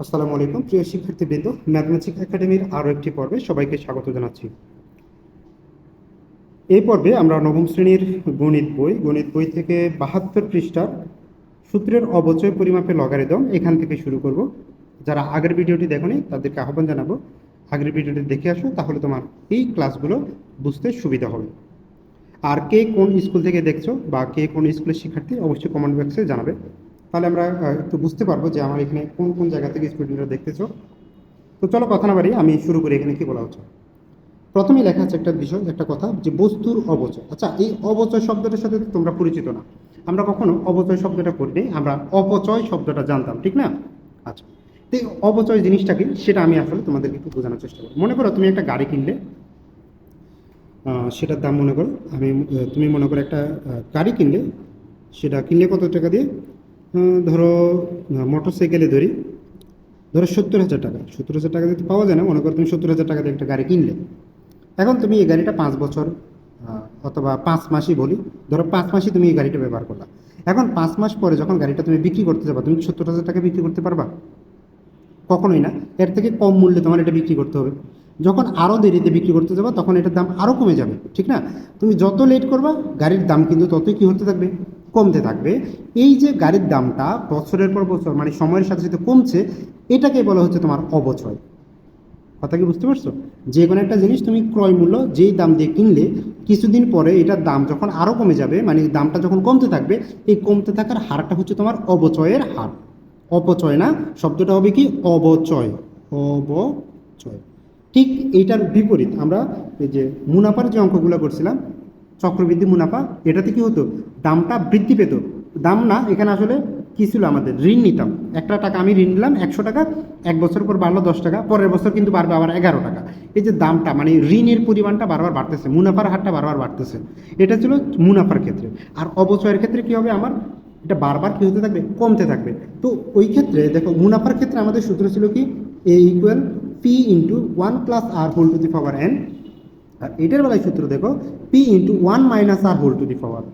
আসসালামু আলাইকুম। প্রিয় শিক্ষার্থীবৃন্দ ম্যাথমেটিক্স একাডেমির আরও একটি পর্বে সবাইকে স্বাগত জানাচ্ছি। এই পর্বে আমরা নবম শ্রেণির গণিত বই গণিত বই থেকে বাহাত্তর পৃষ্ঠার সূত্রের অবচয় পরিমাপে লগারিদম এখান থেকে শুরু করব। যারা আগের ভিডিওটি দেখোনি, তাদেরকে আহ্বান জানাব, আগের ভিডিওটি দেখে আসো, তাহলে তোমার এই ক্লাসগুলো বুঝতে সুবিধা হবে। আর কে কোন স্কুল থেকে দেখছ বা কে কোন স্কুলের শিক্ষার্থী, অবশ্যই কমেন্ট বক্সে জানাবে। তাহলে আমরা একটু বুঝতে পারব যে আমার এখানে কোন কোন জায়গা থেকে স্টুডেন্টরা দেখতেছো। তো চলো কথা না বাড়ি আমি শুরু করি এখানে কি বলা হচ্ছে। প্রথমেই লেখা আছে একটা বিষয়, একটা কথা যে বস্তুর অবচয়। আচ্ছা এই অবচয় শব্দটার সাথে তোমরা পরিচিত না। আমরা কখনো অবচয় শব্দটা করিনি আমরা অপচয় শব্দটা জানতাম, ঠিক না? আচ্ছা তো এই অপচয় জিনিসটা কি, সেটা আমি আসলে তোমাদেরকে একটু বোঝানোর চেষ্টা করি মনে করো তুমি একটা গাড়ি কিনলে সেটার দাম মনে করো, আমি, তুমি মনে করো একটা গাড়ি কিনলে, সেটা কিনলে কত টাকা দিয়ে? ধরো মোটর সাইকেলে ধরি, ধরো সত্তর হাজার টাকা। সত্তর হাজার টাকা যদি পাওয়া যায় না, মনে করো তুমি সত্তর হাজার টাকা দিয়ে একটা গাড়ি কিনলে। এখন তুমি এই গাড়িটা পাঁচ বছর অথবা পাঁচ মাসই বলি, ধরো পাঁচ মাসই তুমি এই গাড়িটা ব্যবহার করলা। এখন পাঁচ মাস পরে যখন গাড়িটা তুমি বিক্রি করতে যাবা, তুমি সত্তর হাজার টাকা বিক্রি করতে পারবা? কখনোই না। এর থেকে কম মূল্যে তোমার এটা বিক্রি করতে হবে। যখন আরও দেরিতে বিক্রি করতে যাব, তখন এটার দাম আরও কমে যাবে, ঠিক না? তুমি যত লেট করবা, গাড়ির দাম কিন্তু ততই কি হতে থাকবে? কমতে থাকবে। এই যে গাড়ির দামটা বছরের পর বছর মানে সময়ের সাথে সাথে কমছে এটাকে বলা হচ্ছে তোমার অবচয়। কথা কি বুঝতে পারছ? যে কোনো একটা জিনিস তুমি ক্রয় মূল্য যেই দাম দিয়ে কিনলে, কিছুদিন পরে এটার দাম যখন আরও কমে যাবে মানে দামটা যখন কমতে থাকবে, এই কমতে থাকার হারটা হচ্ছে তোমার অবচয়ের হার। অপচয় না, শব্দটা হবে কি? অবচয়। অবচয়। ঠিক এইটার বিপরীত আমরা এই যে মুনাফার যে অঙ্কগুলো করছিলাম, চক্রবৃদ্ধি মুনাফা, এটাতে কি হতো? দামটা বৃদ্ধি পেত। দাম না, এখানে আসলে কি ছিল আমাদের? ঋণ নিতাম। একটা টাকা আমি ঋণ নিলাম, একশো টাকা, এক বছর পর বাড়লো দশ টাকা, পরের বছর কিন্তু বাড়বে আবার এগারো টাকা। এই যে দামটা মানে ঋণের পরিমাণটা বারবার বাড়তেছে, মুনাফার হারটা বারবার বাড়তেছে। এটা ছিল মুনাফার ক্ষেত্রে। আর অবচয়ের ক্ষেত্রে কি হবে আমার? এটা বারবার কি হতে থাকবে? কমতে থাকবে। তো ওই ক্ষেত্রে, দেখো, মুনাফার ক্ষেত্রে আমাদের সূত্র ছিল কি? A equal P into one plus R whole to the power N আর এটার বেলায় সূত্র দেখো P into one minus R whole to the power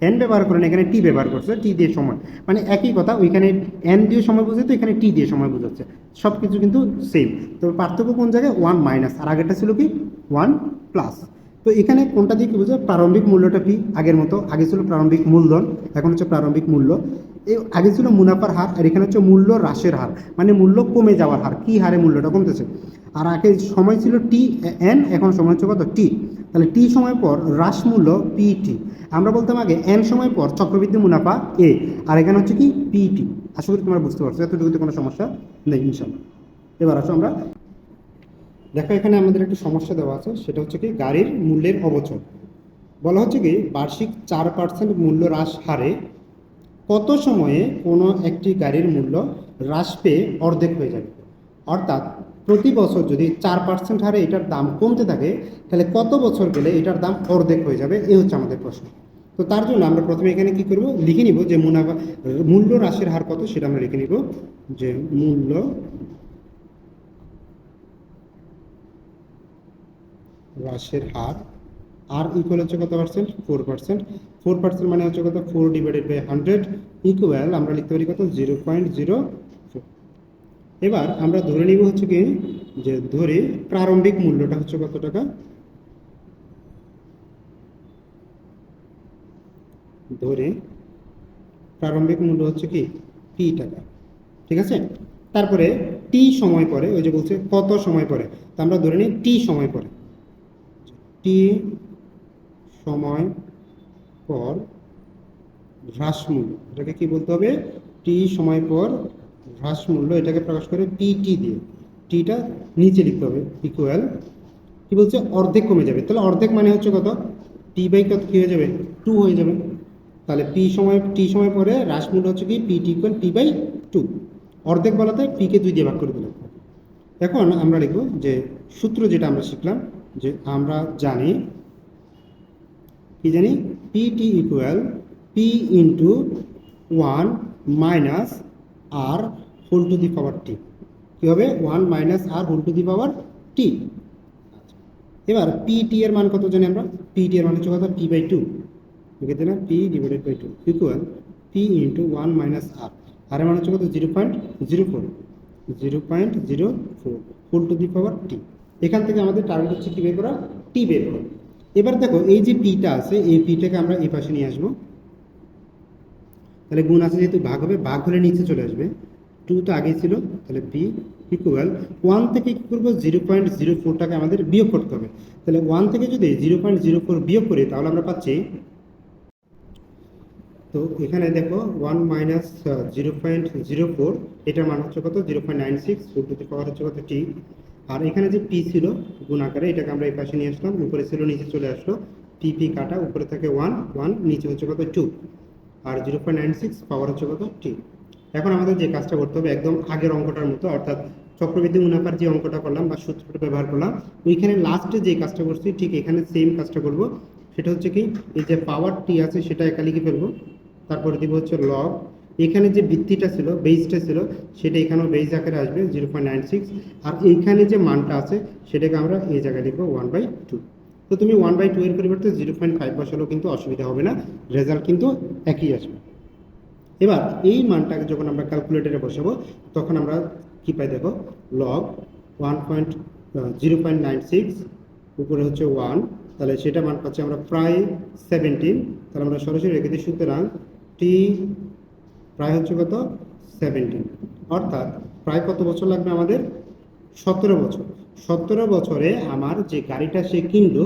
N ব্যবহার করেন এখানে টি ব্যবহার করছে টি দিয়ে সময় মানে একই কথা, ওইখানে এন দিয়ে সময় বোঝাচ্ছে এখানে টি দিয়ে সময় বোঝাচ্ছে। সব কিছু কিন্তু সেম তো পার্থক্য কোন জায়গায়? ওয়ান মাইনাস আর আগেরটা ছিল কি? ওয়ান প্লাস তো এখানে কোনটা দিয়ে কি বোঝায়? প্রারম্ভিক মূল্যটা কি? আগের মতো। আগে ছিল প্রারম্ভিক মূলধন, এখন হচ্ছে প্রারম্ভিক মূল্য। এই আগে ছিল মুনাফার হার, আর এখানে হচ্ছে মূল্য হ্রাসের হার। মানে মূল্য কমে যাওয়ার হার। কি হারে মূল্যটা কমতেছে? আর আগে সময় ছিল টি এন এখন সময় হচ্ছে কত? টি তাহলে টি সময় পর হ্রাস মূল্য পিটি আমরা বলতাম আগে এন সময় পর চক্রবৃদ্ধি মুনাফা এ আর এখানে হচ্ছে কি পিটি আশা করি তোমরা বুঝতে পারছ এতটুকুতে কোনো সমস্যা নেই ইনশাল্লাহ এবার আসো আমরা। দেখো এখানে আমাদের একটা সমস্যা দেওয়া আছে, সেটা হচ্ছে কি গাড়ির মূল্যের অবচয় বলা হচ্ছে কি বার্ষিক চার পার্সেন্ট মূল্য হ্রাস হারে কত সময়ে কোনো একটি গাড়ির মূল্য হ্রাস পেয়ে অর্ধেক হয়ে যাবে? অর্থাৎ প্রতি বছর যদি চার পার্সেন্ট হারে এটার দাম কমতে থাকে, তাহলে কত বছর গেলে এটার দাম অর্ধেক হয়ে যাবে? এই হচ্ছে আমাদের প্রশ্ন। তো তার জন্য আমরা প্রথমে এখানে কি করব? লিখে নিব যে মুনাফা, মূল্য হ্রাসের হার কত সেটা আমরা লিখে নিব। যে মূল্য হ্রাসের হার আর ইকুয়াল হচ্ছে কত percent four percent four percent মানে হচ্ছে কত? Four divided by hundred equal আমরা লিখতে পারি কত? জিরো পয়েন্ট জিরো এবার আমরা ধরে নিব হচ্ছে কি যে ধরে প্রারম্ভিক মূল্যটা হচ্ছে কত টাকা? ধরে প্রারম্ভিক মূল্য হচ্ছে কি? পি টাকা। ঠিক আছে? তারপরে টি সময় পরে, ওই যে বলছে কত সময় পরে? তা আমরা ধরে নিই টি সময় পরে। টি সময় পর হ্রাস মূল্য। এটাকে কি বলতে হবে? টি সময় পর হ্রাস মূল্য এটাকে প্রকাশ করে পিটি দিয়ে। টিটা নিচে লিখতে হবে ইকুয়াল কি বলছে? অর্ধেক কমে যাবে। তাহলে অর্ধেক মানে হচ্ছে কত? টি বাই কত? কী হয়ে যাবে? টু হয়ে যাবে। তাহলে পি সময় টি সময় পরে হ্রাস মূল্য হচ্ছে কি? P T equal P by two অর্ধেক বলাতে পিকে দুই দিয়ে ভাগ করে দিলাম। এখন আমরা লিখব যে সূত্র যেটা আমরা শিখলাম, যে আমরা জানি, কি জানি? P T equal P into one minus R whole to the power T কী হবে? One minus R whole to the power T এবার পি টি এর মান কত জানি আমরা? পি টি এর মান হচ্ছে কত? টি বাই টু লিখে দিলাম P divided by two equal P into one minus R R এর মান হচ্ছে কত? Zero point zero four zero point zero four whole to the power T এখান থেকে আমাদের টার্গেট হচ্ছে কি? বের করা? টি বের করা। এবার দেখো, এই যে পিটা আছে, এই পিটাকে আমরা এই পাশে নিয়ে আসব। তাহলে গুণ আছে যেহেতু ভাগ হবে, ভাগ হলে নিচে চলে আসবে। টু তো আগেই ছিল, তাহলে পি ইকুয়াল ওয়ান থেকে কী করব? জিরো পয়েন্ট জিরো ফোরটাকে আমাদের বিয়োগ করতে হবে। তাহলে ওয়ান থেকে যদি জিরো পয়েন্ট জিরো ফোর বিয়োগ করি, তাহলে আমরা পাচ্ছি, তো এখানে দেখো one minus zero point zero four এটার মান হচ্ছে কত? Zero point nine six four to power হচ্ছে কত? টি আর এখানে যে পি ছিল, গুণ আকারে, এটাকে আমরা এই পাশে নিয়ে আসলাম, উপরে ছিল, নিচে চলে আসলো। পি পি কাটা, উপরে থাকে ওয়ান ওয়ান নিচে হচ্ছে কত? টু আর জিরো নাইন সিক্স পাওয়ার হচ্ছে কত টি। এখন আমাদের যে কাজটা করতে হবে, একদম আগের অঙ্কটার মতো, অর্থাৎ চক্রবৃদ্ধি মুনাফার যে অঙ্কটা করলাম বা সূত্রটা ব্যবহার করলাম, ওইখানে লাস্টে যে কাজটা করছি, ঠিক এখানে সেম কাজটা করব। সেটা হচ্ছে কি, এই যে পাওয়ার টি আছে সেটা একা লিখে ফেলব। তারপরে দিব হচ্ছে লগ এখানে যে ভিত্তিটা ছিল বেসটা ছিল, সেটা এখানেও বেস আকারে আসবে, জিরো নাইন সিক্স। আর এইখানে যে মানটা আছে, সেটাকে আমরা এই জায়গায় লিখব ওয়ান বাই টু তো তুমি ওয়ান বাই টু এর পরিবর্তে জিরো পয়েন্ট ফাইভ বসালেও কিন্তু অসুবিধা হবে না রেজাল্ট কিন্তু একই আসবে। এবার এই মানটাকে যখন আমরা ক্যালকুলেটরে বসাবো, তখন আমরা কি পাই দেখো log one point zero point nine six উপরে হচ্ছে ওয়ান তাহলে সেটা মান পাচ্ছি আমরা প্রায় সেভেন্টিন তাহলে আমরা সরাসরি রেখে দিই, সুতরাং টি প্রায় হচ্ছে কত? সেভেন্টিন অর্থাৎ প্রায় কত বছর লাগবে আমাদের? সতেরো বছর। সতেরো বছরে আমার যে গাড়িটা সে কিনলো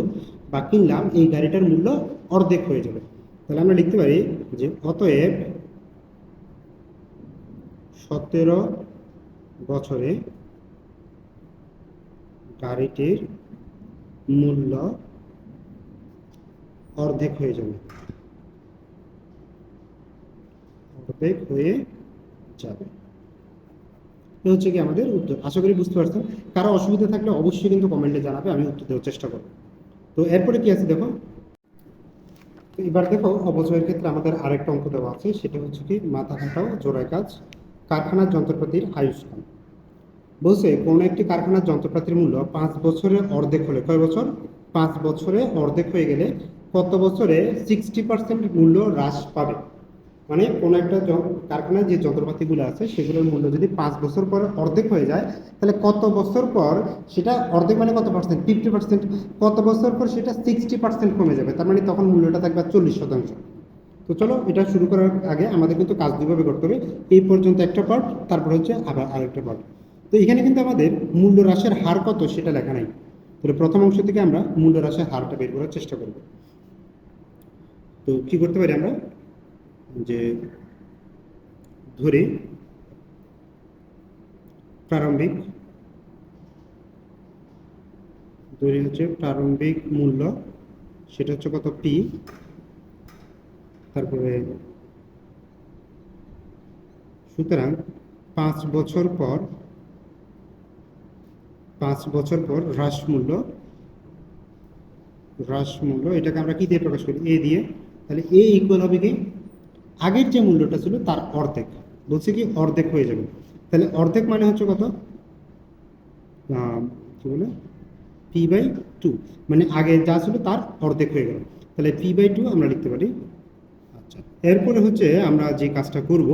বা কিনলাম, এই গাড়িটার মূল্য অর্ধেক হয়ে যাবে। তাহলে আমরা লিখতে পারি যে অতএব সতেরো বছরে গাড়িটির মূল্য অর্ধেক হয়ে যাবে। অর্ধেক হয়ে যাবে। এ হচ্ছে কি আমাদের উত্তর। আশা করি বুঝতে পারছেন। কারও অসুবিধা থাকলে অবশ্যই কিন্তু কমেন্টে জানাবে, আমি উত্তর দেওয়ার চেষ্টা করব। তো এরপরে কি আছে দেখো? এবার দেখো অবচয়ের ক্ষেত্রে আমাদের আরেকটা অঙ্ক দেওয়া আছে, সেটা হচ্ছে কি মাথা খাটাও, জোড়ায় কাজ, কারখানার যন্ত্রপাতির আয়ুষ্কাল বলছে, কোনো একটি কারখানার যন্ত্রপাতির মূল্য পাঁচ বছরে অর্ধেক হলে, কয় বছর? পাঁচ বছরে অর্ধেক হয়ে গেলে কত বছরে সিক্সটি পার্সেন্ট মূল্য হ্রাস পাবে? মানে কোনো একটা কারখানায় যে যন্ত্রপাতিগুলো আছে, সেগুলোর মূল্য যদি পাঁচ বছর পরে অর্ধেক হয়ে যায়, তাহলে কত বছর পর সেটা অর্ধেক মানে কত পার্সেন্ট ফিফটি পার্সেন্ট কত বছর পর সেটা সিক্সটি পার্সেন্ট কমে যাবে, তার মানে তখন মূল্যটা থাকবে চল্লিশ শতাংশ। তো চলো, এটা শুরু করার আগে আমাদের কিন্তু কাজ দুইভাবে করতে হবে। এই পর্যন্ত একটা পার্ট তারপর হচ্ছে আবার আরেকটা পার্ট তো এখানে কিন্তু আমাদের মূল্য হ্রাসের হার কত সেটা লেখা নাই। তাহলে প্রথম অংশ থেকে আমরা মূল্য হ্রাসের হারটা বের করার চেষ্টা করব। তো কি করতে পারি আমরা? যে ধরে প্রারম্ভিক ধরে হচ্ছে প্রারম্ভিক মূল্য, সেটা হচ্ছে কত পি তারপরে সুতরাং পাঁচ বছর পর, পাঁচ বছর পর হ্রাস মূল্য হ্রাস মূল্য, এটাকে আমরা কি দিয়ে প্রকাশ করি? এ দিয়ে। তাহলে এ ইকুয়াল হবে কি? আগের যে মূল্যটা ছিল তার অর্ধেক। বলছে কি অর্ধেক হয়ে যাবে। তাহলে অর্ধেক মানে হচ্ছে কত? কি বলে? পি বাই টু মানে আগে যা ছিল তার অর্ধেক হয়ে গেল। তাহলে পি বাই টু আমরা লিখতে পারি। আচ্ছা এরপরে হচ্ছে আমরা যে কাজটা করব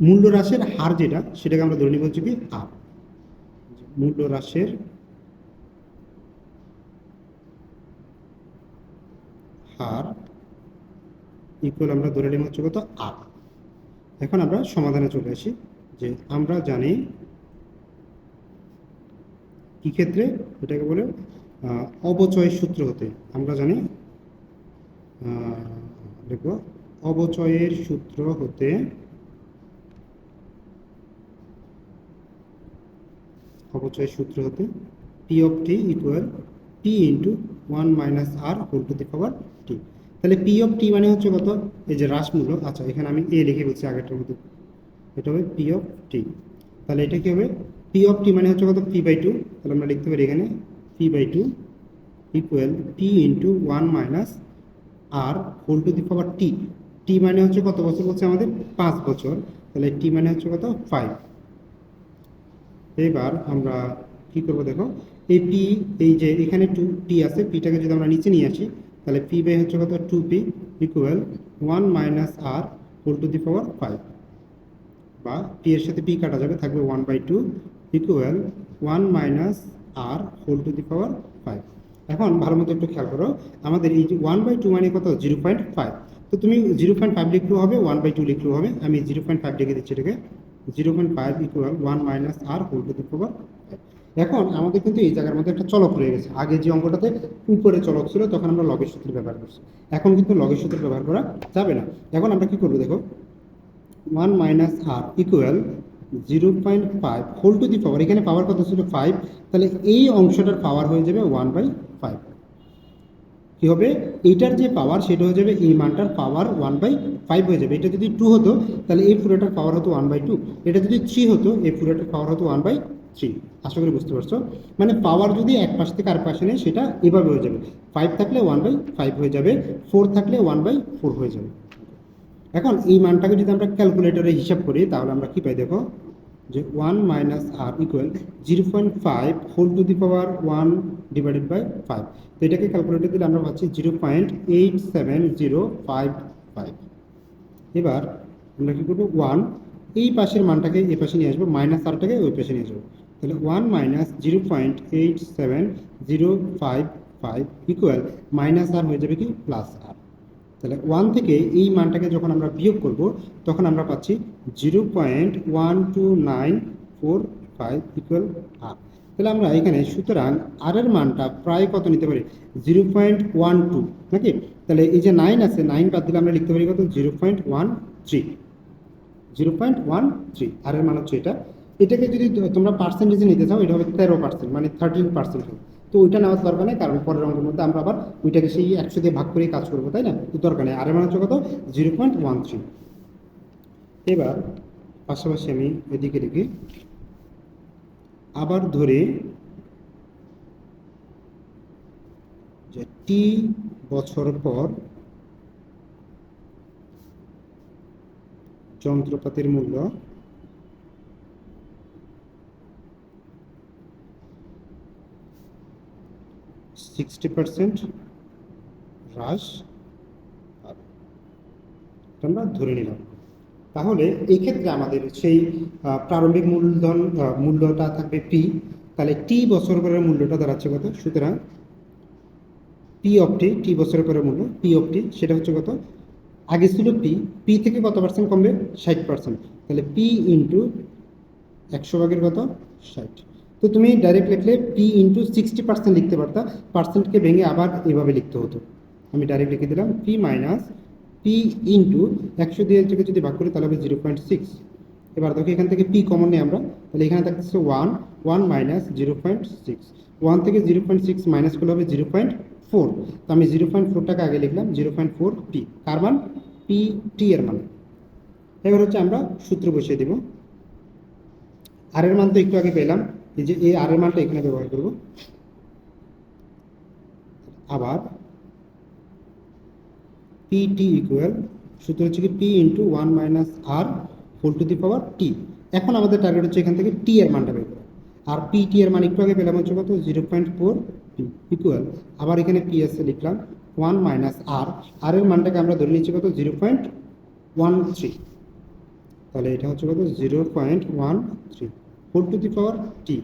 মূল্য হ্রাসের হার যেটা, সেটাকে আমরা ধরে নিব হচ্ছে কি আর মূল্য হ্রাসের হার ইকুয়াল আমরা ধরে নিব হচ্ছে কত আর এখন আমরা সমাধানে চলে আসি যে আমরা জানি কি ক্ষেত্রে? এটাকে বলে অবচয় সূত্র হতে। আমরা জানি দেখব অবচয়ের সূত্র হতে অবচয় সূত্র হতে P of T equal P into one minus R whole to the power T তাহলে পি অফ টি মানে হচ্ছে কত? এই যে হ্রাসমূল্য আচ্ছা এখানে আমি এ লিখে বলছি আগেরটার মধ্যে। এটা হবে পি অফ টি তাহলে এটা কি হবে? পি অফ টি মানে হচ্ছে কত? পি বাই টু তাহলে আমরা লিখতে পারি এখানে P by two equal P into one minus R whole to the power T T মানে হচ্ছে কত বছর বলছে আমাদের? পাঁচ বছর। তাহলে টি মানে হচ্ছে কত? ফাইভ এবার আমরা কি করব দেখো? এই পি এই যে এখানে টু টি আছে পিটাকে যদি আমরা নিচে নিয়ে আসি তাহলে পি বাই হচ্ছে কত? Two P equal one minus R whole to the power five বা পি এর সাথে পি কাটা যাবে, থাকবে one by two equal one minus R whole to the power five এখন ভালো মতো একটু খেয়াল করো, আমাদের এই যে ওয়ান বাই টু মানে কত? জিরো পয়েন্ট ফাইভ তো তুমি জিরো পয়েন্ট ফাইভ লিখলেও হবে ওয়ান বাই টু লিখলেও হবে। আমি জিরো পয়েন্ট ফাইভ লিখে দিচ্ছি এটাকে। Zero point five equal one minus R whole to the power এখন আমাদের কিন্তু এই জায়গার মধ্যে একটা চলক রয়ে গেছে। আগে যে অঙ্কটাতে উপরে চলক ছিল, তখন আমরা লগের সূত্র ব্যবহার করছি। এখন কিন্তু লগের সূত্র ব্যবহার করা যাবে না। এখন আমরা কি করব দেখো? One minus R equal zero point five whole to the power এখানে পাওয়ার কত ছিল? ফাইভ তাহলে এই অংশটার পাওয়ার হয়ে যাবে ওয়ান বাই ফাইভ কী হবে? এইটার যে পাওয়ার সেটা হয়ে যাবে এই মানটার পাওয়ার ওয়ান বাই ফাইভ হয়ে যাবে। এটা যদি টু হতো, তাহলে এই পুরোটার পাওয়ার হতো ওয়ান বাই টু এটা যদি থ্রি হতো, এই পুরোটার পাওয়ার হতো ওয়ান বাই থ্রি আশা করি বুঝতে পারছ। মানে পাওয়ার যদি এক পাশ থেকে আর পাশে নেই সেটা এভাবে হয়ে যাবে। ফাইভ থাকলে ওয়ান বাই ফাইভ হয়ে যাবে ফোর থাকলে ওয়ান বাই ফোর হয়ে যাবে। এখন এই মানটাকে যদি আমরা ক্যালকুলেটরে হিসাব করি, তাহলে আমরা কি পাই দেখো? যে one minus R equal zero point five whole to the power one divided by five তো এটাকে ক্যালকুলেটর দিলে আমরা পাচ্ছি zero point eight seven zero five five এবার আমরা কী করব? ওয়ান এই পাশের মানটাকে এই পাশে নিয়ে আসব মাইনাস আরটাকে ওই পাশে নিয়ে আসব। তাহলে one minus zero point eight seven zero five five equal minus R হয়ে যাবে কি প্লাস আর তাহলে ওয়ান থেকে এই মানটাকে যখন আমরা বিয়োগ করব, তখন আমরা পাচ্ছি zero point one two nine four five equal R তাহলে আমরা এখানে সুতরাং আর এর মানটা প্রায় কত নিতে পারি? জিরো পয়েন্ট ওয়ান টু নাকি? তাহলে এই যে নাইন আছে নাইন বাদ দিলে আমরা লিখতে পারি কত? Zero point one three zero point one three R এর মান হচ্ছে এটা এটাকে যদি তোমরা পার্সেন্টেজে নিতে চাও, এটা হবে তেরো পার্সেন্ট মানে থার্টিন পার্সেন্ট হবে তো ওইটা নেওয়ার দরকার নেই, কারণ পরের অঙ্কের মধ্যে আমরা আবার ওইটাকে সেই একশো দিয়ে ভাগ করে কাজ করব, তাই না? তো দরকার নেই। আর এর মান হচ্ছে কত? জিরো পয়েন্ট ওয়ান থ্রি এবার পাশাপাশি আমি এদিকে লিখি আবার ধরে যে টি বছর পর যন্ত্রপাতির মূল্য সিক্সটি পার্সেন্ট হ্রাস আমরা ধরে নিলাম। তাহলে এই ক্ষেত্রে আমাদের সেই প্রারম্ভিক মূলধন মূল্যটা থাকবে পি তাহলে টি বছর পরের মূল্যটা দাঁড়াচ্ছে কত? সুতরাং পি অফ টি টি বছরের পরের মূল্য পি অফ টি সেটা হচ্ছে কত? আগে ছিল পি পি থেকে কত পার্সেন্ট কমবে? ষাট পার্সেন্ট তাহলে পি ইন্টু একশো ভাগের কত? ষাট। তো তুমি ডাইরেক্ট লিখলে পি ইন্টু সিক্সটি পার্সেন্ট লিখতে পারতা পার্সেন্টকে ভেঙে আবার এভাবে লিখতে হতো। আমি ডাইরেক্ট লিখে দিলাম পি মাইনাস পি ইন্টু একশো দিয়ে থেকে যদি ভাগ করি তাহলে হবে জিরো পয়েন্ট সিক্স এবার দেখো এখান থেকে পি কমন নেই আমরা, তাহলে এখানে থাকছে one one minus zero point six one থেকে জিরো পয়েন্ট সিক্স মাইনাস করলে হবে জিরো পয়েন্ট ফোর তো আমি জিরো পয়েন্ট ফোরটাকে আগে লিখলাম জিরো পয়েন্ট ফোর পি কার মান? পি টি এর মান। এবার হচ্ছে আমরা সূত্র বসিয়ে দেব। আর এর মান তো একটু আগে পেলাম। এই যে এই আর এর মানটা এখানে ব্যবহার করব। আবার পি টি ইকুয়াল সূত্র হচ্ছে কি P into one minus R whole to the power T এখন আমাদের টার্গেট হচ্ছে এখান থেকে টি এর মানটা বের করা। আর পি টি এর মান একটু আগে পেলাম হচ্ছে কত? জিরো পয়েন্ট ফোর ইকুয়াল আবার এখানে পি এস লিখলাম ওয়ান মাইনাস আর আর এর মানটাকে আমরা ধরে নিচ্ছি কত? জিরো পয়েন্ট ওয়ান থ্রি তাহলে এটা হচ্ছে কত? Zero point one three four to the power T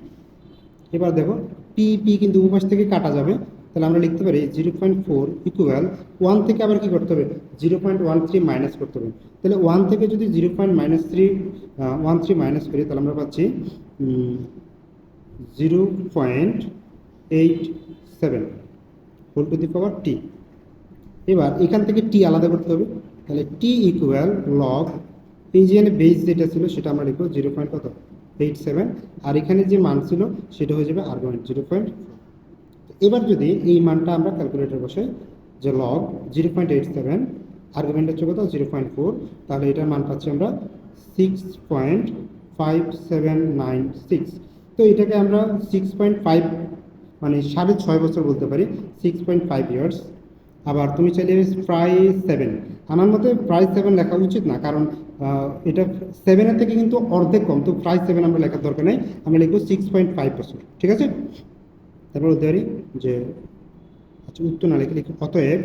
এবার দেখো পি পি কিন্তু উপাস থেকে কাটা যাবে। তাহলে আমরা লিখতে পারি zero point four equal one থেকে আবার কী করতে হবে? Zero point one three minus করতে হবে। তাহলে ওয়ান থেকে যদি zero point minus three one three minus করি, তাহলে আমরা পাচ্ছি zero point eight seven whole to the power T এবার এখান থেকে টি আলাদা করতে হবে। তাহলে টি ইকুয়াল লগ এই যে বেস যেটা ছিল, সেটা আমরা লিখব জিরো পয়েন্ট কত? এইট সেভেন আর এখানে যে মান ছিল, সেটা হয়ে যাবে আর্গুমেন্ট জিরো পয়েন্ট এবার যদি এই মানটা আমরা ক্যালকুলেটর বসাই যে log zero point eight seven argument হচ্ছে কত? জিরো পয়েন্ট ফোর তাহলে এটার মান পাচ্ছি আমরা six point five seven nine six তো এটাকে আমরা সিক্স পয়েন্ট ফাইভ মানে সাড়ে ছয় বছর বলতে পারি সিক্স পয়েন্ট ফাইভ ইয়ার্স আবার তুমি চাইলে প্রায় সেভেন আমার মতে প্রায় সেভেন লেখা উচিত না, কারণ এটা সেভেনের থেকে কিন্তু অর্ধেক কম, তো প্রায় সেভেন আমরা লেখার দরকার নেই, আমরা লিখব সিক্স পয়েন্ট ফাইভ বছর ঠিক আছে? তারপর পারি যে আচ্ছা উত্তর না লিখে লিখি, অতএব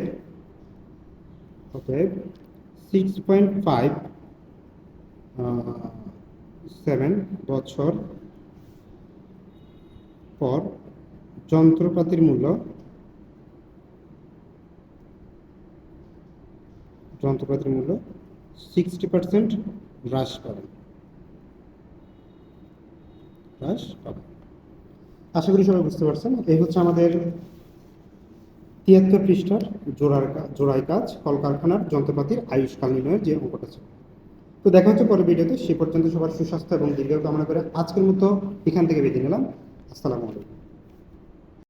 অতএব সিক্স পয়েন্ট ফাইভ সেভেন বছর পর যন্ত্রপাতির মূল্য যন্ত্রপাতির মূল্য সিক্সটি পার্সেন্ট হ্রাস পাবেন। হ্রাস পাবে আশা করি সবাই বুঝতে পারছেন। এই হচ্ছে আমাদের তিয়াত্তর পৃষ্ঠার জোড়ার জোড়াই কাজ, কলকারখানার যন্ত্রপাতির আয়ুষ্কাল নির্ণয়ের যে অঙ্কটা ছিল। তো দেখা হচ্ছে পরের ভিডিওতে। সে পর্যন্ত সবার সুস্বাস্থ্য এবং দীর্ঘ কামনা করে আজকের মতো এখান থেকে বেঁধে নিলাম। আসসালামু আলাইকুম।